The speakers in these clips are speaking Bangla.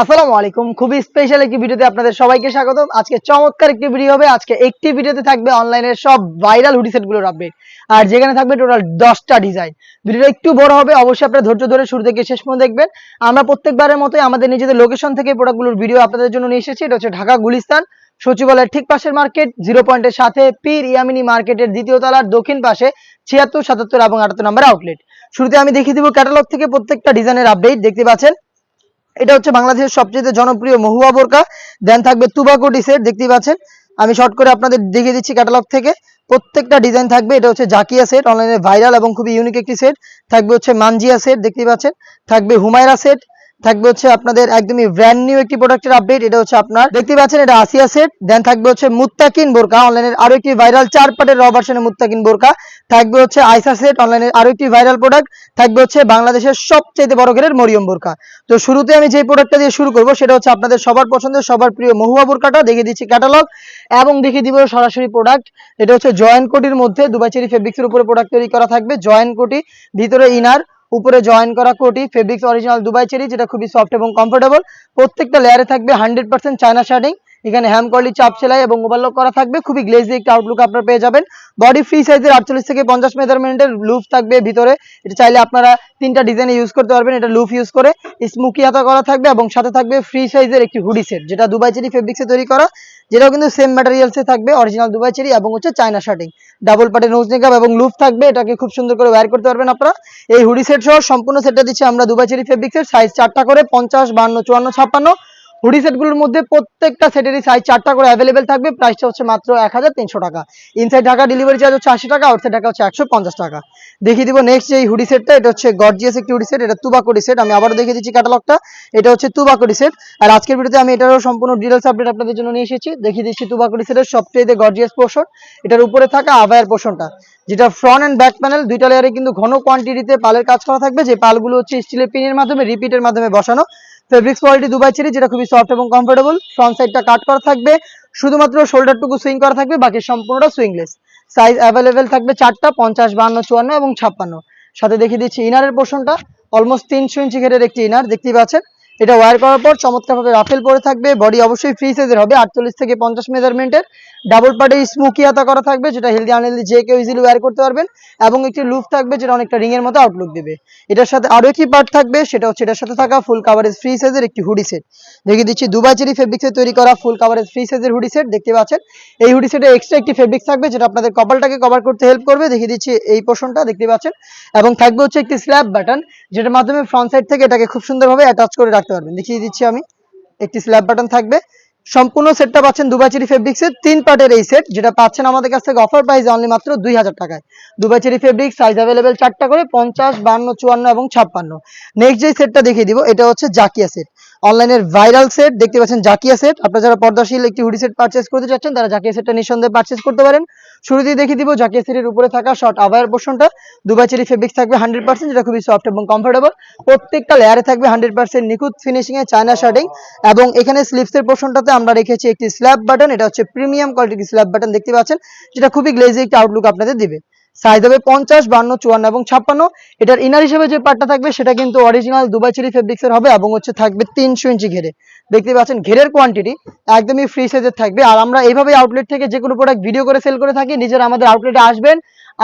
আসসালামু আলাইকুম। খুবই স্পেশাল একটি ভিডিওতে আপনাদের সবাইকে স্বাগত আজকে চমৎকার একটি ভিডিও হবে। আজকে একটি ভিডিওতে থাকবে অনলাইনের সব ভাইরাল হুডি আপডেট আর যেখানে থাকবে টোটাল দশটা ডিজাইন ভিডিওটা একটু বড় হবে, অবশ্যই আপনারা ধৈর্য ধরে শুরু থেকে শেষ পর্যন্ত দেখবেন। আমরা প্রত্যেকবারের মতোই আমাদের নিজেদের লোকেশন থেকে প্রোডাক্টগুলোর ভিডিও আপনাদের জন্য নিয়ে এসেছি। এটা হচ্ছে ঢাকা গুলিস্তান, সচিবালয়ের ঠিক পাশের মার্কেট জিরো পয়েন্টের সাথে পীর ইয়ামিনী মার্কেটের দ্বিতীয় তলার দক্ষিণ পাশে ছিয়াত্তর, সাতাত্তর এবং আটাত্তর নম্বর আউটলেট শুরুতে আমি দেখিয়ে দিব ক্যাটালগ থেকে প্রত্যেকটা ডিজাইনের আপডেট দেখতে পাচ্ছেন এটা হচ্ছে বাংলাদেশের সবচেয়ে জনপ্রিয় মহুয়া বোরকা। দেন থাকবে তুবাকোটি সেট দেখতেই পাচ্ছেন। আমি শর্ট করে আপনাদের দেখিয়ে দিচ্ছি ক্যাটালগ থেকে। প্রত্যেকটা ডিজাইন থাকবে, এটা হচ্ছে জাকিয়া সেট অনলাইনে ভাইরাল এবং খুবই ইউনিক একটি সেট থাকবে হচ্ছে মানজিয়া সেট দেখতেই পাচ্ছেন। থাকবে হুমায়রা সেট থাকবে হচ্ছে আপনাদের একদমই ব্র্যান্ড নিউ একটি প্রোডাক্টের আপডেট এটা হচ্ছে আপনার দেখতে পাচ্ছেন এটা আসিয়া সেট দেন থাকবে হচ্ছে মুত্তাকিন বোরকা অনলাইনের আরও একটি ভাইরাল চার পাটের র মুত্তাকিন বোরকা, থাকবে হচ্ছে আইসা সেট অনলাইনের আরও একটি ভাইরাল প্রোডাক্ট থাকবে হচ্ছে বাংলাদেশের সবচেয়ে বড় ঘেরের মরিয়ম বোরকা। তো শুরুতে আমি যে প্রোডাক্টটা দিয়ে শুরু করব, সেটা হচ্ছে আপনাদের সবার পছন্দের, সবার প্রিয় মহুয়া বোরকাটা, দেখিয়ে দিচ্ছি ক্যাটালগ এবং দেখিয়ে দিব সরাসরি প্রোডাক্ট এটা হচ্ছে জয়েন্ট কোটির মধ্যে দুবাই চেরি ফেব্রিক্সের উপরে প্রোডাক্ট তৈরি করা থাকবে জয়েন্ট কোটি, ভিতরে ইনার উপরে জয়েন করা কোটি ফেব্রিক্স অরিজিনাল দুবাই চেরি যেটা খুবই সফট এবং কমফোর্টেবল প্রত্যেকটা লেয়ারে থাকবে হান্ড্রেড পার্সেন্ট চায়না শার্টিং এখানে হ্যাম কলি চাপ সেলাই এবং ওভারলক করা থাকবে। খুবই গ্লেজি একটা আউটলুক আপনারা পেয়ে যাবেন। বডি ফ্রি সাইজের আটচল্লিশ থেকে পঞ্চাশ মেজারমেন্টের লুফ থাকবে ভিতরে। এটা চাইলে আপনারা তিনটা ডিজাইনে ইউজ করতে পারবেন। এটা লুফ ইউজ করে স্মুকি হাতা করা থাকবে এবং সাথে থাকবে ফ্রি সাইজের একটি হুডি সেট যেটা দুবাই চেরি ফেব্রিক্সে তৈরি করা। যেটাও কিন্তু সেম ম্যাটেরিয়ালসে থাকবে অরিজিনাল দুবাই চেরি এবং হচ্ছে চায়না শার্টিং ডাবল পাটের নোজ নেকাপ এবং লুফ থাকবে। এটাকে খুব সুন্দর করে ওয়্যার করতে পারবেন আপনারা। এই হুডি সেট সহ সম্পূর্ণ সেটটা দিচ্ছি আমরা দুবাই চেরি ফেব্রিক্সের সাইজ চারটা করে পঞ্চাশ, বান্ন, চুয়ান্ন, ছাপ্পান্ন। হুডি সেটগুলোর মধ্যে প্রত্যেকটা সেটেরই সাইজ চারটা করে অ্যাভেলেবেল থাকবে। প্রাইসটা হচ্ছে মাত্র এক হাজার তিনশো টাকা। ইনসাইড ঢাকা ডেলিভারি চার্জ হচ্ছে আশি টাকা আউটসাইড ঢাকা হচ্ছে একশো পঞ্চাশ টাকা। দেখিয়ে দিব নেক্সট যে হুডি সেটটা এটা হচ্ছে গর্জিয়াস একটি হুডি সেট এটা তুবাকুডি সেট আমি আবারও দেখিয়ে দিচ্ছি ক্যাটালগটা এটা হচ্ছে তুবাকুডি সেট আর আজকের ভিডিওতে আমি এটারও সম্পূর্ণ ডিটেলস আপডেট আপনাদের জন্য নিয়ে এসেছি। দেখিয়ে দিচ্ছি তুবাকুডি সেটের সবচেয়ে গর্জিয়াস পোর্শন এটার উপরে থাকা আভায়ার পোর্শনটা যেটা ফ্রন্ট অ্যান্ড ব্যাক প্যানেল দুইটা লেয়ারে কিন্তু ঘন কোয়ান্টিটিতে পালের কাজ করা থাকবে। যে পালগুলো হচ্ছে স্টিলের পিনের মাধ্যমে রিপিটের মাধ্যমে বসানো। ফেব্রিক্স কোয়ালিটি দুবাই ছেড়ে যেটা খুবই সফট এবং কমফোর্টেবল ফ্রন্ট সাইডটা কাট করা থাকবে, শুধুমাত্র শোল্ডারটুকু সুইং করা থাকবে, বাকি সম্পূর্ণটা সুইংলেস সাইজ অ্যাভেলেবেল থাকবে চারটা, পঞ্চাশ বান্ন চুয়ান্ন এবং ছাপ্পান্ন। সাথে দেখিয়ে দিচ্ছি ইনারের পোর্শনটা অলমোস্ট তিনশো ইঞ্চি ঘেরের একটি ইনার দেখতেই পাচ্ছেন। এটা ওয়ার করার পর চমৎকারভাবে রাফেল পরে থাকবে। বডি অবশ্যই ফ্রি সাইজের হবে, আটচল্লিশ থেকে পঞ্চাশ মেজারমেন্টের ডাবল পার্টে স্মুকি হাতা করা থাকবে, যেটা হেলদি আনহেলদি যে কেউ ইজিলি ওয়ার করতে পারবেন। এবং একটি লুপ থাকবে, যেটা অনেকটা রিং এর মতো আউটলুক দেবে। এটার সাথে আরও একটি পার্ট থাকবে, সেটা হচ্ছে এটার সাথে থাকা ফুল কাভারেজ ফ্রি সাইজের একটি হুডি সেট দেখে দিচ্ছি, দুবাই চেরি ফেব্রিক্সে তৈরি করা ফুল কাভারেজ ফ্রি সাইজের হুডি সেট দেখতে পাচ্ছেন? এই হুডি সেটে এক্সট্রা একটি ফেব্রিক্স থাকবে, যেটা আপনাদের কপালটাকে কভার করতে হেল্প করবে। দেখিয়ে দিচ্ছি এই পোর্শনটা দেখতে পাচ্ছেন? এবং থাকবে হচ্ছে একটি স্ল্যাব বাটন যেটার মাধ্যমে ফ্রন্ট সাইড থেকে এটাকে খুব সুন্দরভাবে অ্যাটাচ করে রাখতে পারবেন। দেখিয়ে দিচ্ছি আমি। একটি স্ল্যাব বাটন থাকবে। সম্পূর্ণ সেটটা পাচ্ছেন দুবাই চেরি ফেব্রিক্সের তিন পার্টের এই সেট যেটা পাচ্ছেন আমাদের কাছ থেকে অফার প্রাইস অনলি মাত্র দুই হাজার টাকায়। Dubai cherry fabric size available চারটা করে, পঞ্চাশ, বান্ন, চুয়ান্ন এবং ছাপ্পান্ন। নেক্সট যে সেটটা দেখিয়ে দিব, এটা হচ্ছে জাকিয়া সেট অনলাইনের ভাইরাল সেট, দেখতে পাচ্ছেন জাকিয়া সেট। আপনারা যারা পর্দাশীল একটি হুডি সেট পারচেস করতে চাচ্ছেন, তারা জাকিয়া সেটটা নিঃসন্দেহে পারচেস করতে পারেন। শুরুতেই দেখিয়ে দিব জাকিয়া সেটের উপরে থাকা শর্ট আভায়ার পোর্শনটা দুবাই চেরি ফেব্রিক্স থাকবে হান্ড্রেড পার্সেন্ট যেটা খুবই সফট এবং কমফোর্টেবল প্রত্যেকটা লেয়ারে থাকবে হান্ড্রেড পার্সেন্ট নিখুঁত ফিনিশিং এ চায়না শার্টিং এবং এখানে স্লিপসের পোর্শনটাতে আমরা রেখেছি একটি স্ল্যাব বাটন এটা হচ্ছে প্রিমিয়াম কোয়ালিটির স্ল্যাব বাটন দেখতে পাচ্ছেন। যেটা খুবই গ্লেজি একটা আউটলুক আপনাদের দিবে। সাইজ হবে পঞ্চাশ, বান্ন, চুয়ান্ন এবং ছাপ্পান্ন। এটার ইনার হিসেবে যে পার্টটা থাকবে, সেটা কিন্তু অরিজিনাল দুবাই চেরি ফেব্রিক্সের হবে এবং হচ্ছে থাকবে তিনশো ইঞ্চি ঘেরে। দেখতে পাচ্ছেন ঘেরের কোয়ান্টিটি একদমই ফ্রি সাইজের থাকবে। আর আমরা এইভাবে আউটলেট থেকে যে কোনো প্রোডাক্ট ভিডিও করে সেল করে থাকি, নিজেরা আমাদের আউটলেটে আসবেন,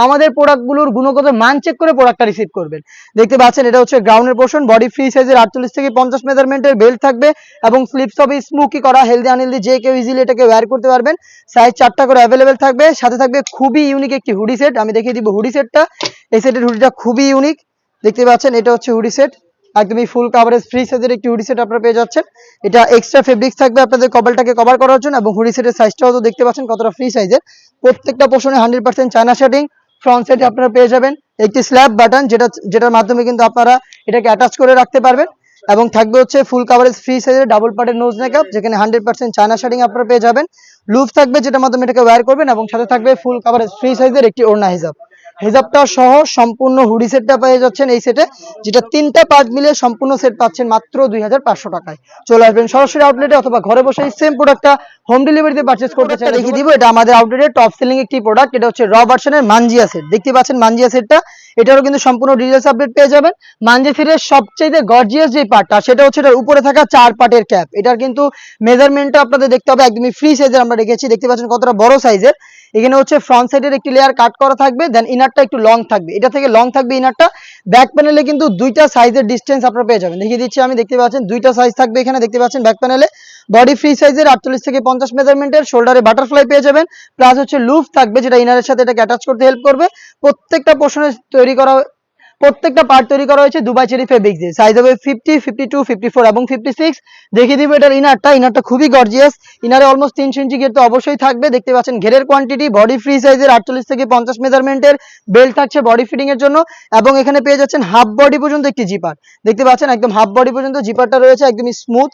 আমাদের প্রোডাক্টগুলোর গুণগত মান চেক করে প্রোডাক্টটা রিসিভ করবেন। দেখতে পাচ্ছেন এটা হচ্ছে গ্রাউন্ডের পোর্শন বডি ফ্রি সাইজের আটচল্লিশ থেকে পঞ্চাশ মেজারমেন্টের বেল্ট থাকবে এবং স্লিপস হবে স্মুকি করা হেলদি আনহেলদি যে কেউ ইজিলি এটাকে ওয়্যার করতে পারবেন সাইজ চারটা করে অ্যাভেলেবেল থাকবে। সাথে থাকবে খুবই ইউনিক একটি হুডি সেট আমি দেখিয়ে দিব হুডি সেটটা এই সেটের হুডিটা খুবই ইউনিক দেখতে পাচ্ছেন এটা হচ্ছে হুডি সেট একদমই ফুল কাভারেজ ফ্রি সাইজের একটি হুডি সেট আপনারা পেয়ে যাচ্ছেন। এটা এক্সট্রা ফেব্রিক্স থাকবে আপনাদের কপালটাকে কভার করার জন্য এবং হুডি সেটের সাইজটাও তো দেখতে পাচ্ছেন কতটা ফ্রি সাইজের প্রত্যেকটা পোর্শনে hundred percent China shirting front সাইডে আপনারা পেয়ে যাবেন একটি স্ল্যাব বাটন যেটা, যেটার মাধ্যমে কিন্তু আপনারা এটাকে অ্যাটাচ করে রাখতে পারবেন। এবং থাকবে হচ্ছে ফুল কাভারেজ ফ্রি সাইজের ডাবল পার্টের নোজ মেকআপ যেখানে হান্ড্রেড পার্সেন্ট চায়না শার্টিং আপনারা পেয়ে যাবেন। লুপ থাকবে যেটার মাধ্যমে এটাকে ওয়্যার করবেন এবং সাথে থাকবে ফুল কাভারেজ ফ্রি সাইজের একটি ওড়না হিসাব হেজাবটা সহ সম্পূর্ণ হুডি সেটটা পেয়ে যাচ্ছেন এই সেটে যেটা তিনটা পার্ট মিলে সম্পূর্ণ সেট পাচ্ছেন মাত্র দুই হাজার পাঁচশো টাকায়। চলে আসবেন সরাসরি আউটলেটে অথবা ঘরে বসে সেম প্রোডাক্টটা হোম ডেলিভারিতে পারচেজ করতে চাই দেখিয়ে দিব। এটা আমাদের আউটলেটের টপ সেলিং একটি প্রোডাক্ট এটা হচ্ছে র ভার্সনের মানজিয়া সেট দেখতে পাচ্ছেন মানজিয়া সেটটা এটারও কিন্তু সম্পূর্ণ ডিটেলস আপডেট পেয়ে যাবেন। মানজিয়া সেটের সবচেয়ে গর্জিয়াস যে পার্টটা সেটা হচ্ছে এটার উপরে থাকা চার পার্টের ক্যাপ এটার কিন্তু মেজারমেন্টটা আপনাদের দেখতে হবে একদমই ফ্রি সাইজের আমরা রেখেছি। দেখতে পাচ্ছেন কতটা বড় সাইজের এখানে হচ্ছে ফ্রন্ট সাইডের একটি লেয়ার কাট করা থাকবে দেন ইনারটা একটু লং থাকবে। এটা থেকে লং থাকবে ইনারটা ব্যাক প্যানেলে কিন্তু দুইটা সাইজের ডিস্টেন্স আপনারা পেয়ে যাবেন। দেখিয়ে দিচ্ছি আমি, দেখতে পাচ্ছেন, দুইটা সাইজ থাকবে এখানে, দেখতে পাচ্ছেন ব্যাক প্যানেলে বডি ফ্রি সাইজের আটচল্লিশ থেকে পঞ্চাশ মেজারমেন্টের শোল্ডারে বাটারফ্লাই পেয়ে যাবেন। প্লাস হচ্ছে লুফ থাকবে, যেটা ইনারের সাথে এটাকে অ্যাটাচ করতে হেল্প করবে। প্রত্যেকটা পোর্শনে তৈরি করা প্রত্যেকটা পার্ট তৈরি করা হয়েছে দুবাই চেরি ফেব্রিক দিয়ে। সাইজ হবে fifty fifty two fifty four এবং ফিফটি সিক্স দেখিয়ে দিব এটার ইনারটা ইনারটা খুবই গর্জিয়াস ইনারে অলমোস্ট তিনশো ইঞ্চি ঘের তো অবশ্যই থাকবে। দেখতে পাচ্ছেন ঘেরের কোয়ান্টিটি বডি ফ্রি সাইজের আটচল্লিশ থেকে পঞ্চাশ মেজারমেন্টের বেল্ট থাকছে বডি ফিটিং এর জন্য। এবং এখানে পেয়ে যাচ্ছেন হাফ বডি পর্যন্ত একটি জিপার দেখতে পাচ্ছেন একদম হাফ বডি পর্যন্ত জিপারটা রয়েছে, একদমই স্মুথ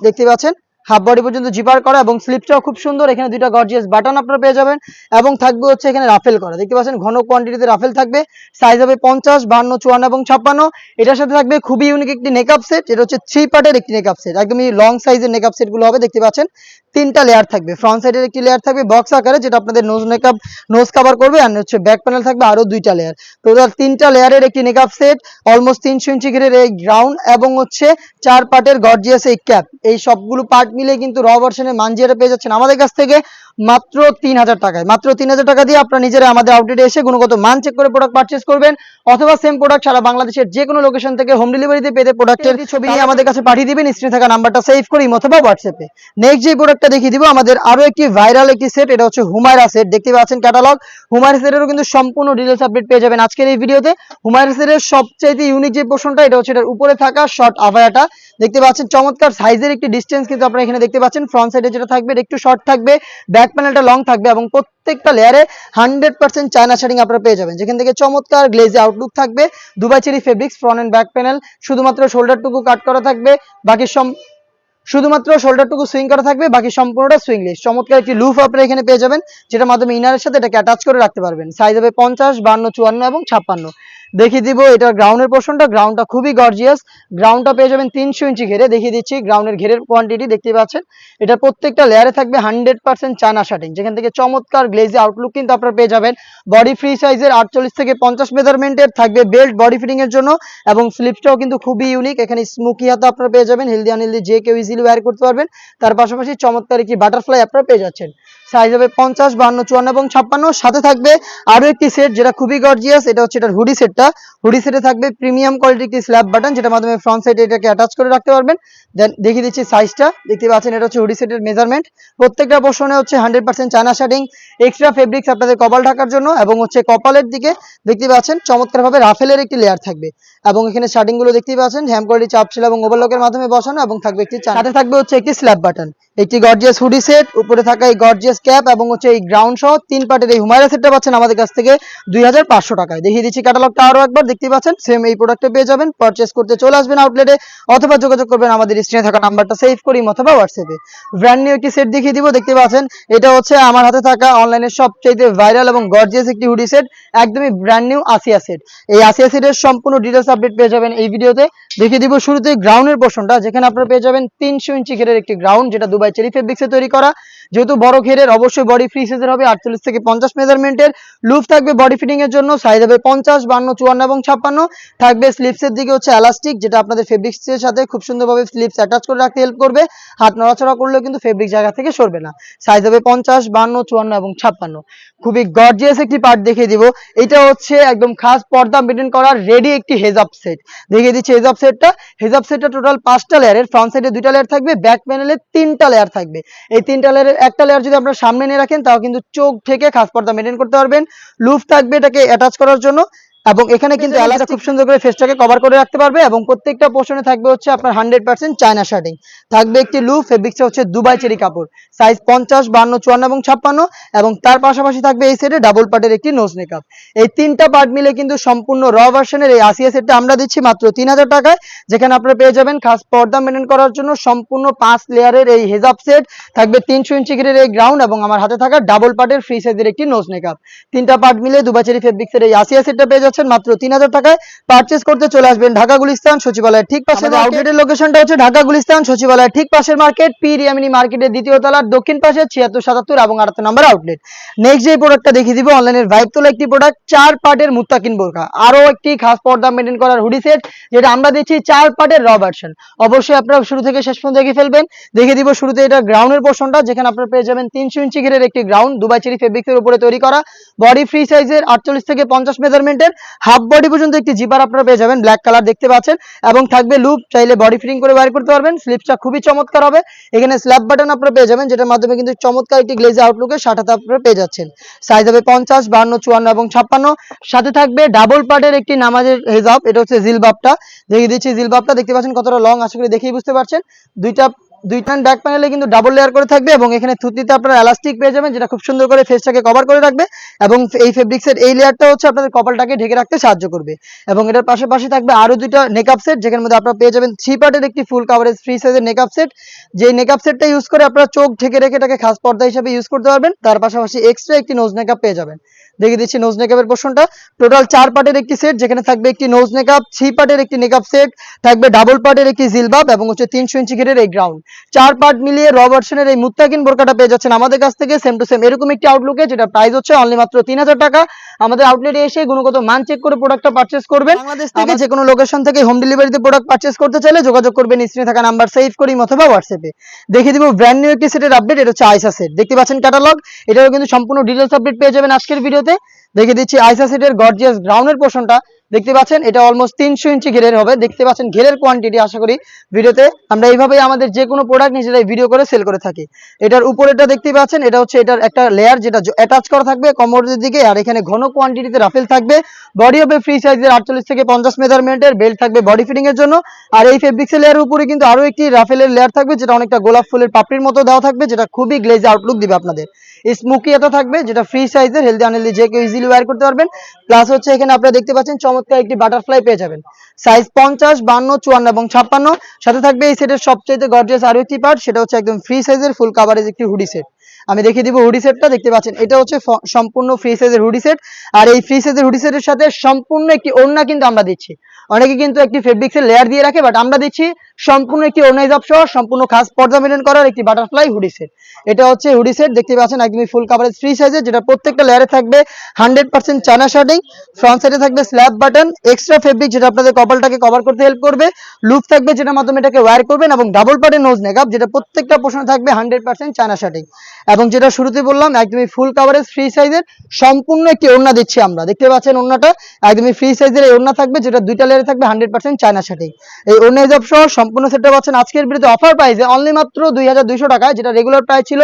দেখতে পাচ্ছেন হাফ বডি পর্যন্ত জিপার করা এবং স্লিপটাও খুব সুন্দর। এখানে দুইটা গর্জিয়াস বাটন আপনারা পেয়ে যাবেন এবং থাকবে হচ্ছে এখানে রাফেল করা। দেখতে পাচ্ছেন, ঘন কোয়ান্টিটিতে রাফেল থাকবে। সাইজ হবে পঞ্চাশ, বান্ন, চুয়ান্ন এবং ছাপ্পান্ন। এটার সাথে থাকবে খুবই ইউনিক একটি নেকআপ সেট এটা হচ্ছে থ্রি পার্টের একটি নেকআপ সেট একদমই লং সাইজের নেকআপ সেটগুলো হবে, দেখতে পাচ্ছেন। তিনটা লেয়ার থাকবে। ফ্রন্ট সাইডের একটি লেয়ার থাকবে বক্স আকারে, যেটা আপনাদের নোজ মেকআপ নোজ কভার করবে আর হচ্ছে ব্যাক প্যানেল থাকবে আরও দুইটা লেয়ার টোটাল তিনটা লেয়ারের একটি নেকআপ সেট অলমোস্ট তিনশো ইঞ্চি ঘিরের এই গ্রাউন্ড এবং হচ্ছে চার পার্টের গর্জিয়াস এই ক্যাপ এই সবগুলো পার্ট মিলে কিন্তু র ভার্সনের মানজিয়াটা পেয়ে যাচ্ছেন। আমাদের কাছ থেকে মাত্র তিন হাজার টাকায়। মাত্র তিন হাজার টাকা দিয়ে আপনারা নিজেরা আমাদের আউটলেটে এসে গুণগত মান চেক করে প্রোডাক্ট পারচেস করবেন অথবা সেম প্রোডাক্ট সারা বাংলাদেশের যে কোনো লোকেশন থেকে হোম ডেলিভারিতে পেতে প্রোডাক্টের ছবি নিয়ে আমাদের কাছে পাঠিয়ে দিবেন স্ক্রিনে থাকা নাম্বারটা সেভ করি অথবা হোয়াটসঅ্যাপে নেক্সট যে প্রোডাক্টটা দেখিয়ে দিব আমাদের আরও একটি ভাইরাল একটি সেট এটা হচ্ছে হুমায়রা সেট দেখতে পাচ্ছেন ক্যাটালগ হুমায়রা সেটেরও কিন্তু সম্পূর্ণ ডিটেলস আপডেট পেয়ে যাবেন আজকের এই ভিডিওতে। হুমায়রা সেটের সবচেয়ে ইউনিক যে পোর্শনটা এটা হচ্ছে এটার উপরে থাকা শর্ট আভায়াটা দেখতে পাচ্ছেন, চমৎকার সাইজের একটি ডিস্টেন্স কিন্তু আপনারা এখানে দেখতে পাচ্ছেন। ফ্রন্ট সাইডে যেটা থাকবে একটু শর্ট থাকবে ব্যাক প্যানেলটা লং থাকবে এবং প্রত্যেকটা লেয়ারে হান্ড্রেড পার্সেন্ট চায়না শাড়িং আপনারা পেয়ে যাবেন। যেখান থেকে চমৎকার গ্লেজে আউটলুক থাকবে Dubai cherry fabrics front and back panel শুধুমাত্র শোল্ডারটুকু কাট করা থাকবে, বাকি সব শুধুমাত্র শোল্ডারটুকু সুইং করা থাকবে, বাকি সম্পূর্ণটা সুইংলেস চমৎকার একটি লুফ আপনারা এখানে পেয়ে যাবেন যেটার মাধ্যমে ইনারের সাথে এটাকে অ্যাটাচ করে রাখতে পারবেন। সাইজ হবে পঞ্চাশ, বান্ন, চুয়ান্ন এবং ছাপ্পান্ন। দেখিয়ে দিব এটার গ্রাউন্ডের পোর্শনটা গ্রাউন্ডটা খুবই গর্জিয়াস গ্রাউন্ডটা পেয়ে যাবেন তিনশো ইঞ্চি ঘেরে, দেখিয়ে দিচ্ছি গ্রাউন্ডের ঘেরের কোয়ান্টিটি দেখতে পাচ্ছেন? এটা প্রত্যেকটা লেয়ারে থাকবে হান্ড্রেড পার্সেন্ট চায়না শার্টিং যেখান থেকে চমৎকার গ্লেজি আউটলুক কিন্তু আপনারা পেয়ে যাবেন। বডি ফ্রি সাইজের আটচল্লিশ থেকে পঞ্চাশ মেজারমেন্টের থাকবে বেল্ট বডি ফিটিং এর জন্য এবং স্লিপসটাও কিন্তু খুবই ইউনিক এখানে স্মোকি হাতে আপনারা পেয়ে যাবেন হেলদি আনহেলদি যে কেউ ইজিলি ওয়্যার করতে পারবেন। তার পাশাপাশি চমৎকার একটি বাটারফ্লাই আপনারা পেয়ে যাচ্ছেন। সাইজ হবে পঞ্চাশ বান্ন চুয়ান্ন এবং ছাপ্পান্ন। সাথে থাকবে আরও একটি সেট যেটা খুবই গর্জিয়াস এটা হচ্ছে এটার হুডি সেটটা হুডি সেটে থাকবে প্রিমিয়াম কোয়ালিটি একটি স্ল্যাব বাটন যেটার মাধ্যমে ফ্রন্ট সাইডে এটাকে অ্যাটাচ করে রাখতে পারবেন। দেন দেখিয়ে দিচ্ছি সাইজটা দেখতে পাচ্ছেন এটা হচ্ছে হুডি সেটের মেজারমেন্ট প্রত্যেকটা পোর্শনে হচ্ছে hundred percent China shirting extra fabrics আপনাদের কপাল ঢাকার জন্য এবং হচ্ছে কপালের দিকে দেখতে পাচ্ছেন চমৎকারভাবে রাফেলের একটি লেয়ার থাকবে। এবং এখানে শার্টিংগুলো দেখতে পাচ্ছেন হ্যাম কোয়ালিটি চাপছিল এবং ওভারলকের মাধ্যমে বসানো এবং থাকবে একটি। সাথে থাকবে হচ্ছে একটি স্ল্যাব বাটন একটি গর্জিয়াস হুডি সেট উপরে থাকা এই গর্জিয়াস ক্যাপ এবং হচ্ছে এই গ্রাউন্ড সহ তিন পার্টের এই হুমায়রা সেটটা পাচ্ছেন আমাদের কাছ থেকে দুই হাজার পাঁচশো টাকায়। দেখিয়ে দিচ্ছি ক্যাটালগটা আরও একবার দেখতে পাচ্ছেন সেম এই প্রোডাক্টে পেয়ে যাবেন। পারচেস করতে চলে আসবেন আউটলেটে অথবা যোগাযোগ করবেন আমাদের স্ক্রিনে থাকা নাম্বারটা সেভ করি অথবা হোয়াটসঅ্যাপে ব্র্যান্ড নিউ একটি সেট দেখিয়ে দিব দেখতে পাচ্ছেন, এটা হচ্ছে আমার হাতে থাকা অনলাইনের সবচেয়ে ভাইরাল এবং গর্জিয়াস একটি হুডি সেট একদমই ব্র্যান্ড নিউ আসিয়া সেট এই আসিয়া সেটের সম্পূর্ণ ডিটেলস আপডেট পেয়ে যাবেন এই ভিডিওতে দেখিয়ে দিব শুরুতে গ্রাউন্ডের পোর্শনটা যেখানে আপনারা পেয়ে যাবেন তিনশো ইঞ্চি ঘেরের একটি গ্রাউন্ড যেটা দুবাই চেরি ফেব্রিক্সে তৈরি করা। যেহেতু বড় ঘেরের অবশ্যই বডি ফ্রি সাইজের হবে, আটচল্লিশ থেকে পঞ্চাশ মেজারমেন্টের লুফ থাকবে বডি ফিটিং এর জন্য সাইজ হবে পঞ্চাশ, বান্ন, চুয়ান্ন এবং ছাপ্পান্ন। থাকবে স্লিপসের দিকে হচ্ছে এলাস্টিক যেটা আপনাদের ফেব্রিক্স এর সাথে খুব সুন্দরভাবে স্লিপস অ্যাটাচ করে রাখতে হেল্প করবে। হাত নড়াচড়া করলেও কিন্তু ফেব্রিক জায়গা থেকে সরবে না। সাইজ হবে পঞ্চাশ, বান্ন, চুয়ান্ন এবং ছাপ্পান্ন। খুবই গর্জিয়াস একটি পার্ট দেখিয়ে দিব। এটা হচ্ছে একদম খাস পর্দা মেনটেন করার রেডি একটি হেজাব সেট দেখিয়ে দিচ্ছি হেজাব সেটটা হেজাব সেটটা টোটাল পাঁচটা লেয়ারের ফ্রন্ট সাইডে দুইটা লেয়ার থাকবে ব্যাক প্যানেলে তিনটা লেয়ার থাকবে। এই তিনটা লেয়ারের একটা লেয়ার যদি আপনার সামনে নিয়ে রাখেন, তাও কিন্তু চোখ থেকে খাস পর্দা মেনটেন করতে পারবেন। লুফ থাকবে এটাকে অ্যাটাচ করার জন্য। এবং এখানে কিন্তু এলাকা খুব সুন্দর করে ফেসটাকে কভার করে রাখতে পারবে এবং প্রত্যেকটা পোর্শনে থাকবে হচ্ছে আপনার হান্ড্রেড পার্সেন্ট চায়না শার্টিং থাকবে একটি লু ফেব্রিক্সে হচ্ছে দুবাই চেরি কাপড়। সাইজ পঞ্চাশ বান্ন চুয়ান্ন এবং ছাপ্পান্ন এবং তার পাশাপাশি থাকবে এই সেটে ডাবল পার্টের একটি নোজ মেকআপ এই তিনটা পার্ট মিলে কিন্তু সম্পূর্ণ র ভার্সনের এই আসিয়া সেটটা আমরা দিচ্ছি মাত্র তিন হাজার টাকায়। যেখানে আপনারা পেয়ে যাবেন খাস পর্দা মেনটেন করার জন্য সম্পূর্ণ পাঁচ লেয়ারের এই হেজাব সেট থাকবে তিনশো ইঞ্চি ঘিরের এই গ্রাউন্ড এবং আমার হাতে থাকা ডাবল পার্টের ফ্রি সাইজের একটি নোজ মেকআপ তিনটা পার্ট মিলে দুবাই চেরি ফেব্রিক্সের এই আসিয়া সেটটা পেয়ে যাচ্ছেন মাত্র তিন হাজার টাকায় পারচেস করতে চলে আসবেন ঢাকা গুলিস্তান সচিবালয়ের ঠিক পাশে আউটলেটের লোকেশনটা হচ্ছে ঢাকা গুলিস্তান সচিবালয়ের ঠিক পাশের মার্কেট পি রিয়ামিনি মার্কেটের দ্বিতীয় তলার দক্ষিণ পাশে ছিয়াত্তর সাতাত্তর এবং আটাত্তর নম্বর আউটলেট নেক্সট যে প্রোডাক্টটা দেখিয়ে দিব অনলাইনের ভাইব তোলা একটি প্রোডাক্ট চার পার্টের মুত্তাকিন বোরখা। আরও একটি খাস পর্দা মেনটেন করার হুডি সেট যেটা আমরা দিচ্ছি চার পার্টের র ভার্সন অবশ্যই আপনারা শুরু থেকে শেষ পর্যন্ত দেখে ফেলবেন। দেখে দিব শুরুতে এটা গ্রাউন্ডের পোর্শনটা যেখানে আপনারা পেয়ে যাবেন তিনশো ইঞ্চি ঘিরের একটি গ্রাউন্ড দুবাই চেরি ফেব্রিক্সের উপরে তৈরি করা। বডি ফ্রি সাইজের আটচল্লিশ থেকে পঞ্চাশ মেজারমেন্টের হাফ বডি পর্যন্ত একটি জিপার আপনারা পেয়ে যাবেন ব্ল্যাক কালার দেখতে পাচ্ছেন, এবং থাকবে লুপ চাইলে বডি ফিটিং করে ওয়্যার করতে পারবেন স্লিপসটা খুবই চমৎকার হবে। এখানে স্ল্যাব বাটন আপনারা পেয়ে যাবেন, যেটার মাধ্যমে কিন্তু চমৎকার একটি গ্লেজ আউটলুকে শার্টাতে আপনারা পেয়ে যাচ্ছেন। সাইজ হবে পঞ্চাশ বান্ন চুয়ান্ন এবং ছাপ্পান্ন। সাথে থাকবে ডাবল পার্টের একটি নামাজের হেজাব এটা হচ্ছে জিলবাবটা। দেখিয়ে দিচ্ছি জিলবাবটা, দেখতে পাচ্ছেন কতটা লং আশা করি দেখেই বুঝতে পারছেন। দুইটা দুইটা ব্যাক প্যানেলে কিন্তু ডাবল লেয়ার করে থাকবে এবং এখানে থুতিতে আপনারা এলাস্টিক পেয়ে যাবেন, যেটা খুব সুন্দর করে ফেসটাকে কভার করে রাখবে এবং এই ফেব্রিক্সের এই লেয়ারটা হচ্ছে আপনাদের কপালটাকে ঢেকে রাখতে সাহায্য করবে। এবং এটার পাশাপাশি থাকবে আরও দুইটা নেকআপ সেট যেখানে মধ্যে আপনারা পেয়ে যাবেন থ্রি পার্টের একটি ফুল কাভারেজ ফ্রি সাইজের নেকআপ সেট যে নেকআপ সেটটা ইউজ করে আপনারা চোখ ঢেকে রেখে এটাকে খাস পর্দা হিসেবে ইউজ করতে পারবেন, তার পাশাপাশি এক্সট্রা একটি নোজ মেকআপ পেয়ে যাবেন। দেখিয়ে দিচ্ছি নোজ মেকআপের পোর্শনটা টোটাল চার পার্টের একটি সেট যেখানে থাকবে একটি নোজ মেকআপ থ্রি পার্টের একটি মেকআপ সেট থাকবে ডাবল পার্টের একটি জিলবাব এবং হচ্ছে তিনশো ইঞ্চি ঘিরের এই গ্রাউন্ড চার পার্ট মিলিয়ে র ভার্সনের এই মুত্তাকিন বোরকাটা পেয়ে যাচ্ছেন আমাদের কাছ থেকে সেম টু সেম এরকম একটি আউটলুকে যেটা প্রাইস হচ্ছে অনলি মাত্র তিন হাজার টাকা। আমাদের আউটলেটে এসে গুণগত মান চেক করে প্রোডাক্টটা পারচেস করবেন। বাংলাদেশ থেকে যে কোনো লোকেশন থেকে হোম ডেলিভারিতে প্রোডাক্ট পারচেস করতে চাইলে যোগাযোগ করবেন স্ক্রিনে থাকা নাম্বার সেভ করি অথবা হোয়াটসঅ্যাপে দেখিয়ে দিব ব্র্যান্ড নিউ একটি সেটের আপডেট এটা হচ্ছে আইসা সেট দেখতে পাচ্ছেন ক্যাটালগ এটারও কিন্তু সম্পূর্ণ ডিটেলস আপডেট পেয়ে যাবেন আজকের ভিডিওতে দেখিয়ে দিচ্ছি আইসা সেটের গর্জিয়াস গ্রাউন্ডের পোর্শনটা দেখতে পাচ্ছেন, এটা অলমোস্ট তিনশো ইঞ্চি ঘেরের হবে। দেখতে পাচ্ছেন, ঘেরের কোয়ান্টিটি আশা করি ভিডিওতে আমরা এইভাবেই আমাদের যে কোনো প্রোডাক্ট নিজেরাই ভিডিও করে সেল করে থাকি। এটার উপরেটা দেখতে পাচ্ছেন, এটা হচ্ছে এটার একটা লেয়ার যেটা অ্যাটাচ করা থাকবে কমরের দিকে, আর এখানে ঘন কোয়ান্টিটিতে রাফেল থাকবে। বডি হবে ফ্রি সাইজের আটচল্লিশ থেকে পঞ্চাশ মেজারমেন্টের বেল্ট থাকবে বডি ফিটিং এর জন্য। আর এই ফেব্রিক্সের লেয়ার উপরে কিন্তু আরও একটি রাফেলের লেয়ার থাকবে, যেটা অনেকটা গোলাপ ফুলের পাপড়ির মতো দেওয়া থাকবে, যেটা খুবই গ্লেজ আউটলুক দিবে আপনাদের। স্মোকি এত থাকবে, যেটা ফ্রি সাইজের হেলদি আনহেলদি যে কেউ ইজিলি ওয়্যার করতে পারবেন। প্লাস হচ্ছে এখানে আপনারা দেখতে পাচ্ছেন, চমৎকার একটি বাটারফ্লাই পেয়ে যাবেন। সাইজ পঞ্চাশ, বান্ন, চুয়ান্ন এবং ছাপ্পান্ন। সাথে থাকবে এই সেটের সবচেয়ে গর্জিয়াস আরও একটি পার্ট সেটা হচ্ছে একদম ফ্রি সাইজের ফুল কাভারেজ একটি হুডি সেট আমি দেখিয়ে দিব হুডি সেটটা দেখতে পাচ্ছেন, এটা হচ্ছে সম্পূর্ণ ফ্রি সাইজের হুডি সেট আর এই ফ্রি সাইজের হুডি সেটের সাথে সম্পূর্ণ একটি ওড়না কিন্তু আমরা দিচ্ছি। অনেকে কিন্তু একটি ফেব্রিক্সের লেয়ার দিয়ে রাখে বাট আমরা দিচ্ছি সম্পূর্ণ একটি ওড়নাইজ অফ সহ সম্পূর্ণ খাস পর্দা মেনটেন করার একটি বাটারফ্লাই হুডি সেট এটা হচ্ছে হুডি সেট দেখতে পাচ্ছেন একদমই ফুল কাভারেজ ফ্রি সাইজের যেটা প্রত্যেকটা লেয়ারে থাকবে hundred percent China shirting front সাইডে থাকবে স্ল্যাব বাটন এক্সট্রা ফেব্রিক যেটা আপনাদের কপালটাকে কভার করতে হেল্প করবে লুপ থাকবে যেটার মাধ্যমে এটাকে ওয়্যার করবেন এবং ডাবল পার্টের নোজ মেকআপ যেটা প্রত্যেকটা পোর্শনে থাকবে হান্ড্রেড পার্সেন্ট চায়না শার্টিং এবং যেটা শুরুতে বললাম, একদমই ফুল কাভারেজ ফ্রি সাইজের সম্পূর্ণ একটি ওড়না দিচ্ছি আমরা। দেখতে পাচ্ছেন ওড়নাটা, একদমই ফ্রি সাইজের এই ওড়না থাকবে, যেটা দুইটা লেয়ারে থাকবে হান্ড্রেড পার্সেন্ট চায়না শার্টিং এই ওড়না হিসাব সহ সম্পূর্ণ সেটটা পাচ্ছেন। আজকের বিরুদ্ধে অফার প্রাইসে অনলি মাত্র দুই টাকায়, যেটা রেগুলার প্রাইস ছিল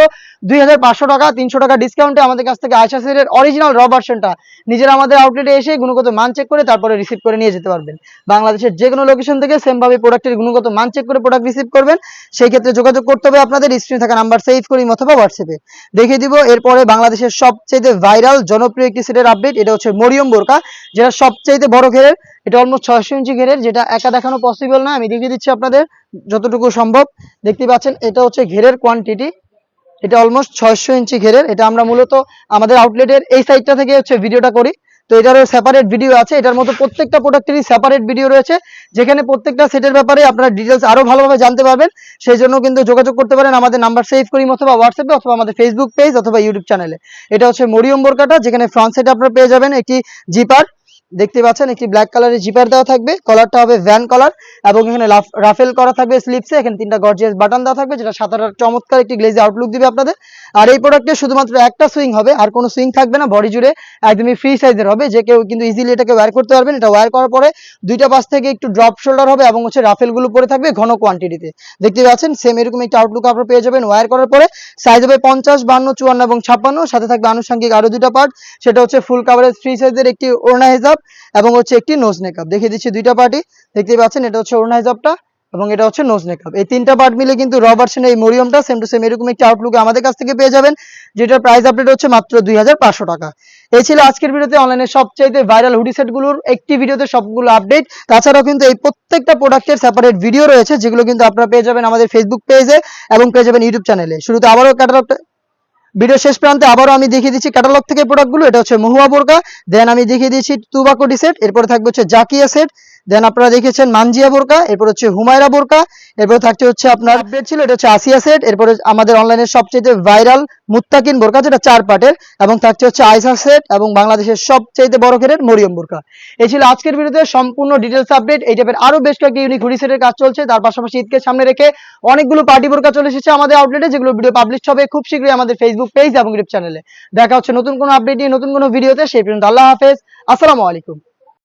দুই হাজার পাঁচশো টাকা, তিনশো টাকা ডিসকাউন্টে আমাদের কাছ থেকে আয়সা সেটের অরিজিনাল র ভার্সনটা নিজেরা আমাদের আউটলেটে এসে গুণগত মান চেক করে তারপরে রিসিভ করে নিয়ে যেতে পারবেন। বাংলাদেশের যে কোনো লোকেশন থেকে সেম ভাবে প্রোডাক্টের গুণগত মান চেক করে প্রোডাক্ট রিসিভ করবেন। সেই ক্ষেত্রে যোগাযোগ করতে হবে আপনাদের স্ক্রিনে থাকা নাম্বার সেভ করি অথবা হোয়াটসঅ্যাপে দেখিয়ে দিব, এরপরে বাংলাদেশের সবচেয়ে ভাইরাল জনপ্রিয় একটি সেটের আপডেট এটা হচ্ছে মরিয়ম বোরকা, যেটা সবচেয়ে বড় ঘেরের, এটা অলমোস্ট ছয়শো ইঞ্চি ঘেরের, যেটা একা দেখানো পসিবল না আমি দেখিয়ে দিচ্ছি আপনাদের যতটুকু সম্ভব। দেখতে পাচ্ছেন, এটা হচ্ছে ঘেরের কোয়ান্টিটি এটা অলমোস্ট ছয়শো ইঞ্চি ঘেরের। এটা আমরা মূলত আমাদের আউটলেটের এই সাইডটা থেকে হচ্ছে ভিডিওটা করি। তো এটারও সেপারেট ভিডিও আছে। এটার মতো প্রত্যেকটা প্রোডাক্টেরই সেপারেট ভিডিও রয়েছে। যেখানে প্রত্যেকটা সেটের ব্যাপারে আপনারা ডিটেলস আরও ভালোভাবে জানতে পারবেন। সেই জন্য কিন্তু যোগাযোগ করতে পারেন আমাদের নাম্বার সেভ করি অথবা হোয়াটসঅ্যাপে অথবা আমাদের ফেসবুক পেজ অথবা ইউটিউব চ্যানেলে এটা হচ্ছে মরিয়ম বোরকাটা, যেখানে ফ্রন্ট সাইডে আপনারা পেয়ে যাবেন একটি জিপার দেখতে পাচ্ছেন, একটি ব্ল্যাক কালারের জিপার দেওয়া থাকবে। কলারটা হবে ভ্যান কলার এবং এখানে রাফেল করা থাকবে স্লিপসে এখানে তিনটা গর্জিয়াস বাটন দেওয়া থাকবে, যেটা সাতার চমৎকার একটি গ্লেজি আউটলুক দিবে আপনাদের। আর এই প্রোডাক্টে শুধুমাত্র একটা সুইং হবে, আর কোনো সুইং থাকবে না বডি জুড়ে একদমই ফ্রি সাইজের হবে, যে কেউ কিন্তু ইজিলি এটাকে ওয়্যার করতে পারবেন। এটা ওয়্যার করার পরে দুইটা পাশ থেকে একটু ড্রপ শোল্ডার হবে এবং হচ্ছে রাফেলগুলো পরে থাকবে ঘন কোয়ান্টিটিতে দেখতে পাচ্ছেন সেম এরকম একটা আউটলুক আপনারা পেয়ে যাবেন। ওয়্যার করার পরে সাইজ হবে পঞ্চাশ, বান্ন, চুয়ান্ন এবং ছাপ্পান্ন। সাথে থাকবে আনুষঙ্গিক আরও দুটা পার্ট সেটা হচ্ছে ফুল কাভারেজ ফ্রি সাইজের একটি ওড়না হিসাব নেকআপ এবং হচ্ছে একটি নোজ নেকআপ দেখিয়ে দিচ্ছি দুইটা পার্টি দেখতেই পাচ্ছেন, এটা হচ্ছে ওড়না হিজাবটা এবং এটা হচ্ছে নোজ নেকআপ এই তিনটা পার্ট মিলে কিন্তু র ভার্সনের এই মরিয়মটা সেম টু সেম এরকম একটি আউটলুক আমাদের কাছ থেকে পেয়ে যাবেন, যেটার প্রাইস আপডেট হচ্ছে মাত্র দুই হাজার পাঁচশো টাকা। এই ছিল আজকের ভিডিওতে অনলাইনে সবচাইতে ভাইরাল হুডি সেটগুলোর একটি ভিডিওতে সবগুলো আপডেট তাছাড়াও কিন্তু এই প্রত্যেকটা প্রোডাক্টের সেপারেট ভিডিও রয়েছে, যেগুলো কিন্তু আপনারা পেয়ে যাবেন আমাদের ফেসবুক পেজে এবং পেয়ে যাবেন ইউটিউব চ্যানেলে শুরুতে আবারও ক্যাটালগটা ভিডিও শেষ প্রান্তে আবারও আমি দেখিয়ে দিচ্ছি ক্যাটালগ থেকে প্রোডাক্টগুলো এটা হচ্ছে মহুয়া বোরকা দেন আমি দেখিয়ে দিচ্ছি তুবাকোটি সেট এরপরে থাকবে হচ্ছে জাকিয়া সেট দেন আপনারা দেখেছেন মানজিয়া বোরকা, এরপর হচ্ছে হুমায়রা বোরকা, এরপর থাকছে হচ্ছে আপনার আপডেট ছিল, এটা হচ্ছে আসিয়া সেট এরপরে আমাদের অনলাইনের সবচেয়ে ভাইরাল মুত্তাকিন বোরকা, যেটা চার পার্টের এবং থাকছে হচ্ছে আইসা সেট এবং বাংলাদেশের সবচেয়ে বড় ঘেরের মরিয়ম বোরকা। এই ছিল আজকের ভিডিওতে সম্পূর্ণ ডিটেলস আপডেট এই টাইপের আরও বেশ কয়েকটি ইউনিক হুডি সেটের কাজ চলছে, তার পাশাপাশি ঈদকে সামনে রেখে অনেকগুলো পার্টি বোরকা চলে এসেছে আমাদের আউটলেটে যেগুলো ভিডিও পাবলিশ হবে খুব শীঘ্রই আমাদের ফেসবুক পেজ এবং ইউটিউব চ্যানেলে দেখা হচ্ছে নতুন কোনো আপডেট নিয়ে, নতুন কোনো ভিডিওতে সেই পর্যন্ত আল্লাহ হাফেজ, আসসালামু আলাইকুম।